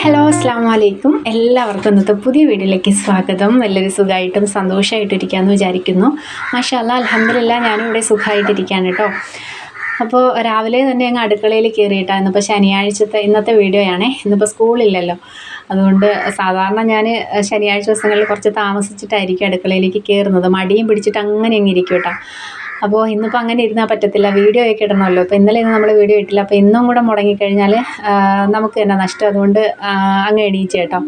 Hello അസ്സാം വലൈക്കും എല്ലാവർക്കും ഇന്നത്തെ പുതിയ വീഡിയോയിലേക്ക് സ്വാഗതം. നല്ലൊരു സുഖമായിട്ടും സന്തോഷമായിട്ടിരിക്കാമെന്ന് വിചാരിക്കുന്നു. മാഷാല്ല അലഹമില്ല ഞാനും ഇവിടെ സുഖമായിട്ടിരിക്കുകയാണ് കേട്ടോ. അപ്പോൾ രാവിലെ തന്നെ ഞങ്ങൾ അടുക്കളയിൽ കയറിയിട്ടാണ് ഇന്നിപ്പോൾ ശനിയാഴ്ചത്തെ ഇന്നത്തെ വീഡിയോ വീഡിയോയാണേ. ഇന്നിപ്പോൾ സ്കൂളില്ലല്ലോ. അതുകൊണ്ട് സാധാരണ ഞാൻ ശനിയാഴ്ച ദിവസങ്ങളിൽ കുറച്ച് താമസിച്ചിട്ടായിരിക്കും അടുക്കളയിലേക്ക് കയറുന്നത്. മടിയും പിടിച്ചിട്ട് അങ്ങനെ അങ്ങ് ഇരിക്കും കേട്ടോ. അപ്പോൾ ഇന്നിപ്പോൾ അങ്ങനെ ഇരുന്നാൽ പറ്റത്തില്ല. വീഡിയോ ഒക്കെ ഇടണമല്ലോ. അപ്പോൾ ഇന്നലെ ഇന്ന് നമ്മൾ വീഡിയോ ഇട്ടില്ല. അപ്പോൾ ഇന്നും കൂടെ മുടങ്ങിക്കഴിഞ്ഞാൽ നമുക്ക് തന്നെ നഷ്ടം. അതുകൊണ്ട് അങ്ങ് എണീച്ച് കേട്ടോ.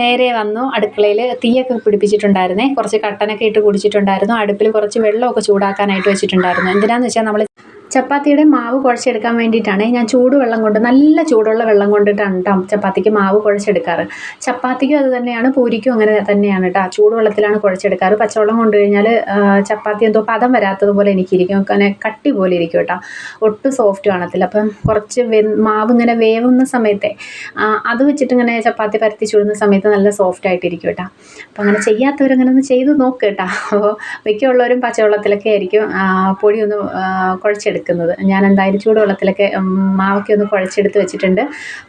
നേരെ വന്നു. അടുക്കളയിൽ തീയൊക്കെ പിടിപ്പിച്ചിട്ടുണ്ടായിരുന്നേ. കുറച്ച് കട്ടനൊക്കെ ഇട്ട് കുടിച്ചിട്ടുണ്ടായിരുന്നു. അടുപ്പിൽ കുറച്ച് വെള്ളമൊക്കെ ചൂടാക്കാനായിട്ട് വെച്ചിട്ടുണ്ടായിരുന്നു. എന്തിനാന്ന് വെച്ചാൽ നമ്മൾ ചപ്പാത്തിയുടെ മാവ് കുഴച്ചെടുക്കാൻ വേണ്ടിയിട്ടാണ്. ഞാൻ ചൂടുവെള്ളം കൊണ്ട് നല്ല ചൂടുള്ള വെള്ളം കൊണ്ടിട്ടാണ് കേട്ടോ ചപ്പാത്തിക്ക് മാവ് കുഴച്ചെടുക്കാറ്. ചപ്പാത്തിക്കും അത് തന്നെയാണ് പൂരിക്കും അങ്ങനെ തന്നെയാണ് കേട്ടോ ചൂടുവെള്ളത്തിലാണ് കുഴച്ചെടുക്കാറ്. പച്ചവെള്ളം കൊണ്ട് കഴിഞ്ഞാൽ ചപ്പാത്തി എന്തോ പദം വരാത്തതുപോലെ എനിക്കിരിക്കും. അങ്ങനെ കട്ടി പോലെ ഇരിക്കും കേട്ടോ ഒട്ടും സോഫ്റ്റ് കാണത്തില്ല. അപ്പം കുറച്ച് മാവ് ഇങ്ങനെ വേവുന്ന സമയത്തെ അത് വെച്ചിട്ട് ഇങ്ങനെ ചപ്പാത്തി പരത്തി ചുടുന്ന സമയത്ത് നല്ല സോഫ്റ്റ് ആയിട്ടിരിക്കും കേട്ടോ അപ്പം അങ്ങനെ ചെയ്യാത്തവരങ്ങനെ ഒന്ന് ചെയ്ത് നോക്ക് കേട്ടോ അപ്പോൾ മിക്കുള്ളവരും പച്ചവെള്ളത്തിലൊക്കെ ആയിരിക്കും പൊടിയൊന്ന് പൊടി കുഴച്ചെടുക്കുന്നത് ഞാൻ എന്തായാലും ചൂടുവെള്ളത്തിലൊക്കെ മാവൊക്കെ ഒന്ന് കുഴച്ചെടുത്ത് വെച്ചിട്ടുണ്ട്.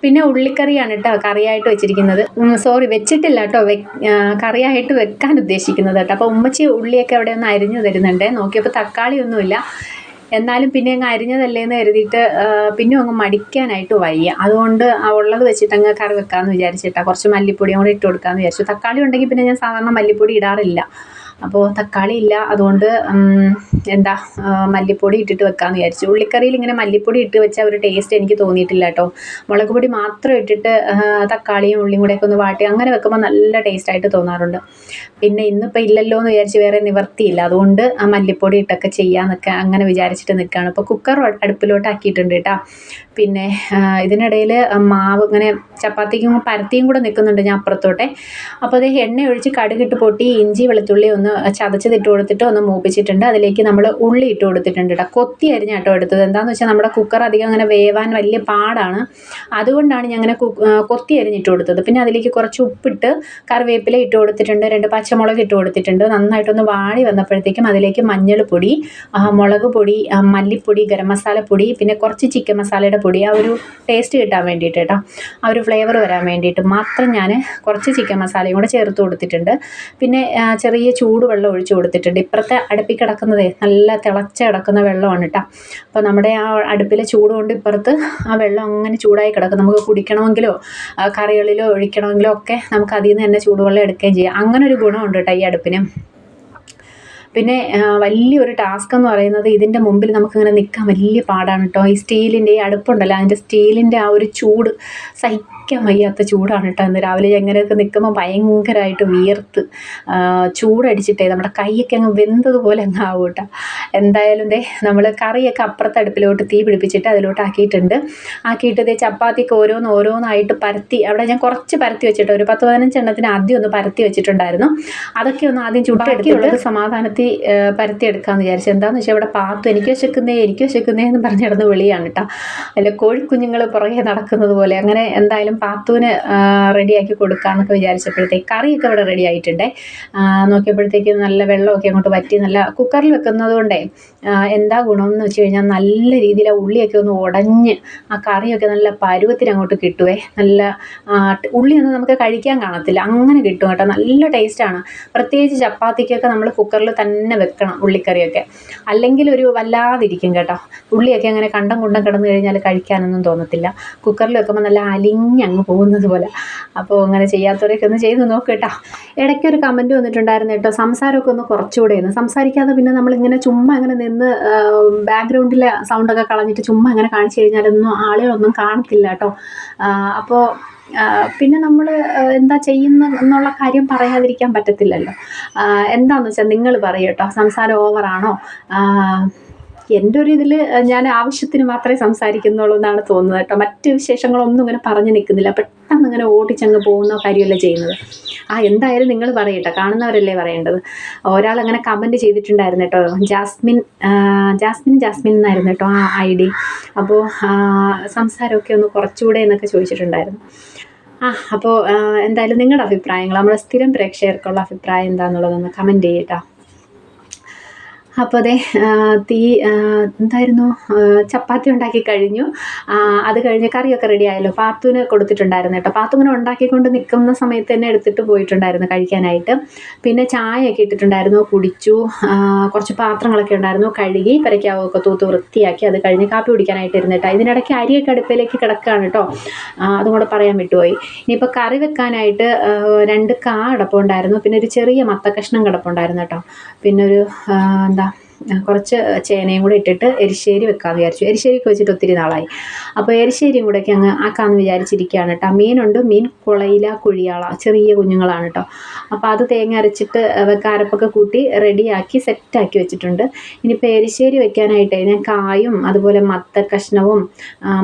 പിന്നെ ഉള്ളിക്കറിയാണ് കേട്ടോ കറിയായിട്ട് വെച്ചിരിക്കുന്നത്. സോറി വെച്ചിട്ടില്ല കേട്ടോ കറിയായിട്ട് വെക്കാൻ ഉദ്ദേശിക്കുന്നത് കേട്ടോ അപ്പോൾ ഉമ്മച്ചി ഉള്ളിയൊക്കെ അവിടെ ഒന്ന് അരിഞ്ഞു തരുന്നുണ്ട്. നോക്കിയപ്പോൾ തക്കാളിയൊന്നുമില്ല. എന്നാലും പിന്നെ അങ്ങ് അരിഞ്ഞതല്ലേ എന്ന് കരുതിയിട്ട് പിന്നെ അങ്ങ് മടിക്കാനായിട്ട് വയ്യ. അതുകൊണ്ട് ഉള്ളത് വെച്ചിട്ട് അങ്ങ് കറി വെക്കാമെന്ന് വിചാരിച്ചിട്ടാണ് കുറച്ച് മല്ലിപ്പൊടിയും കൂടെ ഇട്ട് കൊടുക്കാമെന്ന് വിചാരിച്ചു. തക്കാളി ഉണ്ടെങ്കിൽ പിന്നെ ഞാൻ സാധാരണ മല്ലിപ്പൊടി ഇടാറില്ല. അപ്പോൾ തക്കാളി ഇല്ല അതുകൊണ്ട് എന്താ മല്ലിപ്പൊടി ഇട്ടിട്ട് വെക്കാമെന്ന് വിചാരിച്ചു. ഉള്ളിക്കറിയിൽ ഇങ്ങനെ മല്ലിപ്പൊടി ഇട്ട് വെച്ചാൽ ഒരു ടേസ്റ്റ് എനിക്ക് തോന്നിയിട്ടില്ല കേട്ടോ. മുളക് പൊടി മാത്രം ഇട്ടിട്ട് തക്കാളിയും ഉള്ളിയും കൂടെയൊക്കെ ഒന്ന് വാട്ടി അങ്ങനെ വെക്കുമ്പോൾ നല്ല ടേസ്റ്റായിട്ട് തോന്നാറുണ്ട്. പിന്നെ ഇന്നിപ്പോൾ ഇല്ലല്ലോ എന്ന് വിചാരിച്ച് വേറെ നിവർത്തിയില്ല. അതുകൊണ്ട് ആ മല്ലിപ്പൊടി ഇട്ടൊക്കെ ചെയ്യാമെന്നൊക്കെ അങ്ങനെ വിചാരിച്ചിട്ട് നിൽക്കുകയാണ് അപ്പോൾ കുക്കർ അടുപ്പിലോട്ട് ആക്കിയിട്ടുണ്ട് കേട്ടോ. പിന്നെ ഇതിനിടയിൽ മാവ് ഇങ്ങനെ ചപ്പാത്തിക്കും പരത്തിയും കൂടെ നിൽക്കുന്നുണ്ട് ഞാൻ അപ്പുറത്തോട്ടെ. അപ്പോൾ അത് എണ്ണ ഒഴിച്ച് കടുകിട്ട് പൊട്ടി ഇഞ്ചി വെളുത്തുള്ളി ഒന്ന് ചതച്ചത് ഇട്ട് കൊടുത്തിട്ട് ഒന്ന് മൂപ്പിച്ചിട്ടുണ്ട്. അതിലേക്ക് നമ്മൾ ഉള്ളി ഇട്ട് കൊടുത്തിട്ടുണ്ട് കേട്ടോ കൊത്തി അരിഞ്ഞ കേട്ടോ എടുത്തത്. എന്താണെന്ന് വെച്ചാൽ നമ്മുടെ കുക്കർ അധികം അങ്ങനെ വേവാൻ വലിയ പാടാണ്. അതുകൊണ്ടാണ് ഞാൻ അങ്ങനെ കൊത്തി അരിഞ്ഞിട്ട് കൊടുത്തത്. പിന്നെ അതിലേക്ക് കുറച്ച് ഉപ്പിട്ട് കറിവേപ്പില ഇട്ട് കൊടുത്തിട്ടുണ്ട്. രണ്ട് പച്ചമുളക് ഇട്ട് കൊടുത്തിട്ടുണ്ട്. നന്നായിട്ടൊന്ന് വാടി വന്നപ്പോഴത്തേക്കും അതിലേക്ക് മഞ്ഞൾപ്പൊടി മുളക് പൊടി മല്ലിപ്പൊടി ഗരം മസാലപ്പൊടി പിന്നെ കുറച്ച് ചിക്കൻ മസാലയുടെ പൊടി. ആ ഒരു ടേസ്റ്റ് കിട്ടാൻ വേണ്ടിയിട്ട് കേട്ടോ ആ ഒരു ഫ്ലേവർ വരാൻ വേണ്ടിയിട്ട് മാത്രം ഞാൻ കുറച്ച് ചിക്കൻ മസാലയും കൂടെ ചേർത്ത് കൊടുത്തിട്ടുണ്ട്. പിന്നെ ചെറിയ ചെറിയ ചൂടുവെള്ളം ഒഴിച്ചു കൊടുത്തിട്ടുണ്ട്. ഇപ്പുറത്തെ അടുപ്പിൽ കിടക്കുന്നതേ നല്ല തിളച്ച കിടക്കുന്ന വെള്ളമാണ് കേട്ടോ. അപ്പോൾ നമ്മുടെ ആ അടുപ്പിലെ ചൂട് കൊണ്ട് ഇപ്പുറത്ത് ആ വെള്ളം അങ്ങനെ ചൂടായി കിടക്കും. നമുക്ക് കുടിക്കണമെങ്കിലോ കറികളിലോ ഒഴിക്കണമെങ്കിലോ ഒക്കെ നമുക്ക് അതിൽ നിന്ന് തന്നെ ചൂടുവെള്ളം എടുക്കുകയും ചെയ്യാം. അങ്ങനെ ഒരു ഗുണമുണ്ട് കേട്ടോ ഈ അടുപ്പിന്. പിന്നെ വലിയൊരു ടാസ്ക് എന്ന് പറയുന്നത് ഇതിന്റെ മുമ്പിൽ നമുക്കിങ്ങനെ നിൽക്കാൻ വലിയ പാടാണ് കേട്ടോ. ഈ സ്റ്റീലിന്റെ ഈ അടുപ്പുണ്ടല്ലോ അതിന്റെ സ്റ്റീലിന്റെ ആ ഒരു ചൂട് സഹിക്കാൻ വയ്യാത്ത ചൂടാണ് കേട്ടോ ഇന്ന്. രാവിലെ എങ്ങനെയൊക്കെ നിൽക്കുമ്പോൾ ഭയങ്കരമായിട്ട് വിയർത്ത് ചൂടടിച്ചിട്ടേ നമ്മുടെ കൈയൊക്കെ അങ്ങ് വെന്തതുപോലെ അങ്ങ് ആവും കേട്ടോ. എന്തായാലും ദേ നമ്മൾ കറിയൊക്കെ അപ്പുറത്തെ അടുപ്പിലോട്ട് തീ പിടിപ്പിച്ചിട്ട് അതിലോട്ട് ആക്കിയിട്ടുണ്ട്. ആക്കിയിട്ട് ദേ ചപ്പാത്തിക്ക് ഓരോന്ന് ഓരോന്നായിട്ട് പരത്തി അവിടെ ഞാൻ കുറച്ച് പരത്തി വെച്ചിട്ട് ഒരു പത്ത് പതിനഞ്ചെണ്ണത്തിന് ആദ്യം ഒന്ന് പരത്തി വെച്ചിട്ടുണ്ടായിരുന്നു. അതൊക്കെ ഒന്ന് ആദ്യം ചൂടാക്കിയുള്ളത് സമാധാനത്തിൽ പരത്തിയെടുക്കാമെന്ന് പരത്തി എടുക്കാമെന്ന് വിചാരിച്ചു. എന്താണെന്ന് വെച്ചാൽ ഇവിടെ പാത്തു എനിക്ക് വിശക്കുന്നേ എനിക്ക് വിശക്കുന്നേ എന്ന് പറഞ്ഞിടന്ന് വിളിയാണ് കേട്ടോ. അല്ല കോഴിക്കുഞ്ഞുങ്ങൾ പുറകെ നടക്കുന്നത് പോലെ. അങ്ങനെ എന്തായാലും പാത്തുവിന് റെഡിയാക്കി കൊടുക്കാമെന്നൊക്കെ വിചാരിച്ചപ്പോഴത്തേക്ക് കറിയൊക്കെ ഇവിടെ റെഡി ആയിട്ടുണ്ടേ. നോക്കിയപ്പോഴത്തേക്ക് നല്ല വെള്ളമൊക്കെ അങ്ങോട്ട് വറ്റി നല്ല കുക്കറിൽ വെക്കുന്നത് കൊണ്ടേ എന്താ ഗുണമെന്ന് വെച്ച് കഴിഞ്ഞാൽ നല്ല രീതിയിൽ ആ ഉള്ളിയൊക്കെ ഒന്ന് ഉടഞ്ഞ് ആ കറിയൊക്കെ നല്ല പരുവത്തിന് അങ്ങോട്ട് കിട്ടുവേ. നല്ല ഉള്ളിയൊന്നും നമുക്ക് കഴിക്കാൻ കാണത്തില്ല. അങ്ങനെ കിട്ടും കേട്ടോ. നല്ല ടേസ്റ്റാണ് പ്രത്യേകിച്ച് ചപ്പാത്തിക്കൊക്കെ നമ്മൾ കുക്കറിൽ തന്നെ വെക്കണം ഉള്ളിക്കറിയൊക്കെ. അല്ലെങ്കിൽ ഒരു വല്ലാതിരിക്കും കേട്ടോ. ഉള്ളിയൊക്കെ അങ്ങനെ കണ്ടം കുണ്ടം കിടന്നു കഴിഞ്ഞാൽ കഴിക്കാനൊന്നും തോന്നത്തില്ല. കുക്കറിൽ വെക്കുമ്പോൾ നല്ല അലിഞ്ഞങ്ങ് പോകുന്നത് പോലെ. അപ്പോൾ അങ്ങനെ ചെയ്യാത്തവരൊക്കെ ഒന്ന് ചെയ്ത് നോക്ക് കേട്ടോ ഇടയ്ക്കൊരു കമന്റ് വന്നിട്ടുണ്ടായിരുന്നു കേട്ടോ. സംസാരമൊക്കെ ഒന്ന് കുറച്ചുകൂടെ എന്ന് സംസാരിക്കാതെ പിന്നെ നമ്മളിങ്ങനെ ചുമ്മാ അങ്ങനെ നിന്ന് ബാക്ക്ഗ്രൗണ്ടിലെ സൗണ്ടൊക്കെ കളഞ്ഞിട്ട് ചുമ്മാ അങ്ങനെ കാണിച്ചു കഴിഞ്ഞാലൊന്നും ആളുകളൊന്നും കാണത്തില്ല കേട്ടോ അപ്പോൾ പിന്നെ നമ്മൾ എന്താ ചെയ്യുന്ന എന്നുള്ള കാര്യം പറയാതിരിക്കാൻ പറ്റത്തില്ലല്ലോ. എന്താണെന്ന് വെച്ചാൽ നിങ്ങൾ പറയൂ കേട്ടോ സംസാരം ഓവറാണോ എന്റെ ഒരു ഇതിൽ ഞാൻ ആവശ്യത്തിന് മാത്രമേ സംസാരിക്കുന്നുള്ളൂ എന്നാണ് തോന്നുന്നത് കേട്ടോ. മറ്റ് വിശേഷങ്ങളൊന്നും ഇങ്ങനെ പറഞ്ഞു നിൽക്കുന്നില്ല. പെട്ടെന്ന് ഇങ്ങനെ ഓടിച്ചങ്ങ് പോകുന്ന കാര്യമല്ല ചെയ്യുന്നത്. ആ എന്തായാലും നിങ്ങൾ പറയട്ടെ. കാണുന്നവരല്ലേ പറയേണ്ടത്. ഒരാൾ അങ്ങനെ കമന്റ് ചെയ്തിട്ടുണ്ടായിരുന്നു കേട്ടോ. ജാസ്മിൻ ജാസ്മിൻ ജാസ്മിൻ എന്നായിരുന്നു കേട്ടോ ആ ഐ ഡി അപ്പോൾ സംസാരമൊക്കെ ഒന്ന് കുറച്ചുകൂടെ എന്നൊക്കെ ചോദിച്ചിട്ടുണ്ടായിരുന്നു. ആ അപ്പോൾ എന്തായാലും നിങ്ങളുടെ അഭിപ്രായങ്ങൾ നമ്മുടെ സ്ഥിരം പ്രേക്ഷകർക്കുള്ള അഭിപ്രായം എന്താണെന്നുള്ളതൊന്ന് കമന്റ് ചെയ്യട്ടോ അപ്പോൾ അതെ തീ എന്തായിരുന്നു? ചപ്പാത്തി ഉണ്ടാക്കി കഴിഞ്ഞു. അത് കഴിഞ്ഞ് കറിയൊക്കെ റെഡി ആയല്ലോ. പാത്തുവിന് കൊടുത്തിട്ടുണ്ടായിരുന്നു കേട്ടോ. പാത്തു ഇങ്ങനെ ഉണ്ടാക്കിക്കൊണ്ട് നിൽക്കുന്ന സമയത്ത് തന്നെ എടുത്തിട്ട് പോയിട്ടുണ്ടായിരുന്നു കഴിക്കാനായിട്ട്. പിന്നെ ചായയൊക്കെ ഇട്ടിട്ടുണ്ടായിരുന്നു കുടിച്ചു. കുറച്ച് പാത്രങ്ങളൊക്കെ ഉണ്ടായിരുന്നു കഴുകി പെരയ്ക്കാവൊക്കെ തൂത്ത് വൃത്തിയാക്കി അത് കഴിഞ്ഞ് കാപ്പി കുടിക്കാനായിട്ട് ഇരുന്നിട്ട് ഇതിനിടയ്ക്ക് അരിയൊക്കെ അടുപ്പിലേക്ക് കിടക്കുകയാണ് കേട്ടോ. അതും കൂടെ പറയാൻ വിട്ടുപോയി. ഇനിയിപ്പോൾ കറി വെക്കാനായിട്ട് രണ്ട് കാ കിടപ്പുണ്ടായിരുന്നു. പിന്നെ ഒരു ചെറിയ മത്ത കഷ്ണം കിടപ്പുണ്ടായിരുന്നു കേട്ടോ. പിന്നെ ഒരു എന്താ കുറച്ച് ചേനയും കൂടെ ഇട്ടിട്ട് എരിശ്ശേരി വെക്കാമെന്ന് വിചാരിച്ചു. എരിശ്ശേരിക്ക് വെച്ചിട്ട് ഒത്തിരി നാളായി. അപ്പോൾ എരിശ്ശേരിയും കൂടെയൊക്കെ അങ്ങ് ആക്കാമെന്ന് വിചാരിച്ചിരിക്കുകയാണ് കേട്ടോ മീനുണ്ട്. മീൻ കുളയില കുഴിയാള ചെറിയ കുഞ്ഞുങ്ങളാണ് കേട്ടോ അപ്പോൾ അത് തേങ്ങ അരച്ചിട്ട് വെക്കാൻ അരപ്പൊക്കെ കൂട്ടി റെഡിയാക്കി സെറ്റാക്കി വെച്ചിട്ടുണ്ട്. ഇനിയിപ്പോൾ എരിശ്ശേരി വെക്കാനായിട്ട് ഞാൻ കായും അതുപോലെ മത്ത കഷ്ണവും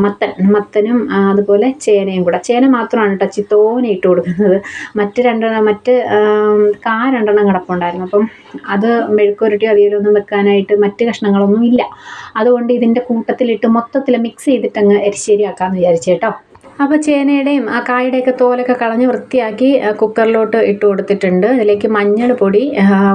മത്തൻ മത്തനും അതുപോലെ ചേനയും കൂടെ. ചേന മാത്രമാണ് കേട്ടോ ചിത്തോനെ ഇട്ട് കൊടുക്കുന്നത്. മറ്റ് രണ്ടെണ്ണം മറ്റ് കാ രണ്ടെണ്ണം കിടപ്പുണ്ടായിരുന്നു. അപ്പം അത് മെഴുക്കുരുട്ടി അവിയലൊന്നും വെക്കാനായിട്ട് മറ്റ് കഷ്ണങ്ങളൊന്നും ഇല്ല. അതുകൊണ്ട് ഇതിന്റെ കൂട്ടത്തിലിട്ട് മൊത്തത്തിൽ മിക്സ് ചെയ്തിട്ടങ്ങ് എരിശ്ശേരി ആക്കാമെന്ന് വിചാരിച്ചു കേട്ടോ അപ്പോൾ ചേനയുടെയും ആ കായുടെയൊക്കെ തോലൊക്കെ കളഞ്ഞ് വൃത്തിയാക്കി കുക്കറിലോട്ട് ഇട്ട് കൊടുത്തിട്ടുണ്ട്. അതിലേക്ക് മഞ്ഞൾ പൊടി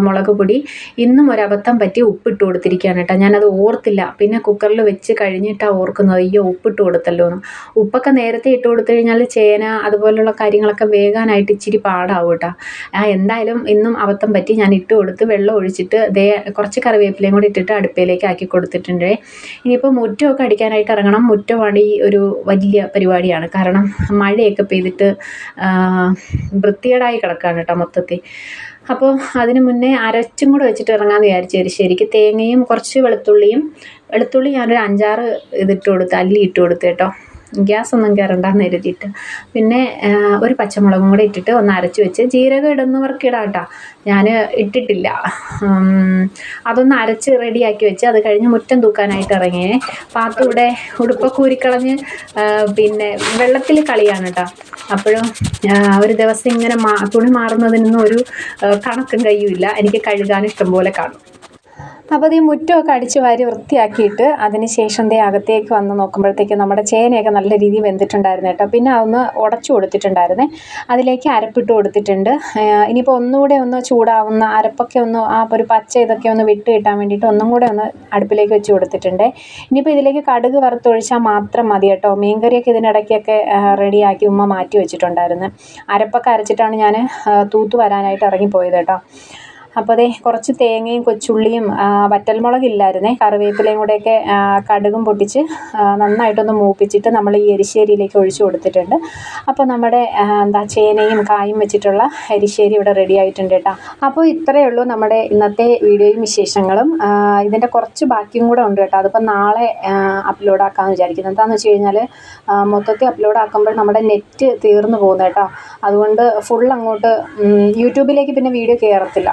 മുളക് പൊടി ഇന്നും ഒരബദ്ധം പറ്റി ഉപ്പിട്ട് കൊടുത്തിരിക്കുകയാണ് കേട്ടോ. ഞാനത് ഓർത്തില്ല. പിന്നെ കുക്കറിൽ വെച്ച് കഴിഞ്ഞിട്ടാണ് ഓർക്കുന്നത് അയ്യോ ഉപ്പിട്ട് കൊടുത്തല്ലോ എന്ന്. ഉപ്പൊക്കെ നേരത്തെ ഇട്ട് കൊടുത്തു കഴിഞ്ഞാൽ ചേന അതുപോലുള്ള കാര്യങ്ങളൊക്കെ വേഗാനായിട്ട് ഇച്ചിരി പാടാവും കേട്ടോ. എന്തായാലും ഇന്നും അബദ്ധം പറ്റി ഞാൻ ഇട്ട് കൊടുത്ത് വെള്ളം ഒഴിച്ചിട്ട് ദേ കുറച്ച് കറിവേപ്പിലയും കൂടി ഇട്ടിട്ട് അടുപ്പിലേക്ക് ആക്കി കൊടുത്തിട്ടുണ്ട്. ഇനിയിപ്പോൾ മുറ്റമൊക്കെ അടിക്കാനായിട്ട് ഇറങ്ങണം. മുറ്റമാണ് ഈ ഒരു വലിയ പരിപാടിയാണ് കാരണം മഴയൊക്കെ പെയ്തിട്ട് വൃത്തികേടായി കിടക്കുകയാണ് കേട്ടോ മൊത്തത്തിൽ. അപ്പോൾ അതിന് മുന്നേ അരച്ചും കൂടെ വെച്ചിട്ട് ഇറങ്ങാമെന്ന് വിചാരിച്ചു ശരിക്ക് തേങ്ങയും കുറച്ച് വെളുത്തുള്ളിയും വെളുത്തുള്ളി ഞാനൊരു അഞ്ചാറ് ഇതിട്ട് കൊടുത്ത് അല്ലി ഇട്ട് കൊടുത്ത് കേട്ടോ. ഗ്യാസ് ഒന്നും കയറണ്ടെന്ന് എഴുതിയിട്ട് പിന്നെ ഒരു പച്ചമുളകും കൂടെ ഇട്ടിട്ട് ഒന്ന് അരച്ച് വെച്ച് ജീരകം ഇടുന്നവർക്ക് ഇടാം കേട്ടോ ഞാൻ ഇട്ടിട്ടില്ല അതൊന്ന് അരച്ച് റെഡിയാക്കി വെച്ച് അത് കഴിഞ്ഞ് മുറ്റം തൂക്കാനായിട്ട് ഇറങ്ങി. പാത്തൂടെ ഉടുപ്പ ഉടുപ്പൊക്കെ ഊരിക്കളഞ്ഞ് പിന്നെ വെള്ളത്തിൽ കളിയാണ് കേട്ടോ അപ്പോഴും ഒരു ദിവസം ഇങ്ങനെ മാ തുണി മാറുന്നതിനൊന്നും ഒരു കണക്കും കയ്യുമില്ല. എനിക്ക് കഴുകാൻ ഇഷ്ടംപോലെ കാണും. അപ്പോൾ ഈ മുറ്റമൊക്കെ അടിച്ച് വാരി വൃത്തിയാക്കിയിട്ട് അതിന് ശേഷം ദേ അകത്തേക്ക് വന്ന് നോക്കുമ്പോഴത്തേക്ക് നമ്മുടെ ചേനയൊക്കെ നല്ല രീതിയിൽ വെന്തിട്ടുണ്ടായിരുന്നു കേട്ടോ. പിന്നെ അതൊന്ന് ഉടച്ചു കൊടുത്തിട്ടുണ്ടായിരുന്നേ. അതിലേക്ക് അരപ്പിട്ട് കൊടുത്തിട്ടുണ്ട്. ഇനിയിപ്പോൾ ഒന്നുകൂടെ ഒന്ന് ചൂടാവുന്ന അരപ്പൊക്കെ ഒന്ന് ആ ഒരു പച്ച ഇതൊക്കെ ഒന്ന് വിട്ട് കിട്ടാൻ വേണ്ടിയിട്ട് ഒന്നും കൂടെ ഒന്ന് അടുപ്പിലേക്ക് വെച്ച് കൊടുത്തിട്ടുണ്ട്. ഇനിയിപ്പോൾ ഇതിലേക്ക് കടുക് വറുത്തൊഴിച്ചാൽ മാത്രം മതി കേട്ടോ. മീൻകറിയൊക്കെ ഇതിനിടയ്ക്കൊക്കെ റെഡിയാക്കി ഉമ്മ മാറ്റി വെച്ചിട്ടുണ്ടായിരുന്നു. അരപ്പൊക്കെ അരച്ചിട്ടാണ് ഞാൻ തൂത്ത് വരാനായിട്ട് ഇറങ്ങിപ്പോയത് കേട്ടോ. അപ്പോൾ അതേ കുറച്ച് തേങ്ങയും കൊച്ചുള്ളിയും വറ്റൽമുളകില്ലായിരുന്നേ കറിവേപ്പിലയും കൂടെയൊക്കെ കടുകും പൊട്ടിച്ച് നന്നായിട്ടൊന്ന് മൂപ്പിച്ചിട്ട് നമ്മൾ ഈ എരിശ്ശേരിയിലേക്ക് ഒഴിച്ചു കൊടുത്തിട്ടുണ്ട്. അപ്പോൾ നമ്മുടെ എന്താ ചേനയും കായും വെച്ചിട്ടുള്ള എരിശ്ശേരി ഇവിടെ റെഡി ആയിട്ടുണ്ട് കേട്ടോ. അപ്പോൾ ഇത്രയേ ഉള്ളൂ നമ്മുടെ ഇന്നത്തെ വീഡിയോയും വിശേഷങ്ങളും. ഇതിന്റെ കുറച്ച് ബാക്കിയും കൂടെ ഉണ്ട് കേട്ടോ. അതിപ്പോൾ നാളെ അപ്ലോഡ് ആക്കാമെന്ന് വിചാരിക്കുന്നു. എന്താണെന്ന് വെച്ച് കഴിഞ്ഞാൽ മൊത്തത്തിൽ അപ്ലോഡ് ആക്കുമ്പോൾ നമ്മുടെ നെറ്റ് തീർന്നു പോകുന്നു കേട്ടോ. അതുകൊണ്ട് ഫുൾ അങ്ങോട്ട് യൂട്യൂബിലേക്ക് പിന്നെ വീഡിയോ കയറത്തില്ല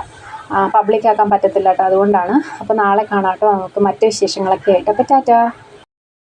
പബ്ലിക് ആക്കാൻ പറ്റത്തില്ല കേട്ടോ അതുകൊണ്ടാണ്. അപ്പോൾ നാളെ കാണാം കേട്ടോ നമുക്ക് മറ്റ് വിശേഷങ്ങളൊക്കെ ആയിട്ട്. അപ്പോൾ ടാറ്റാ.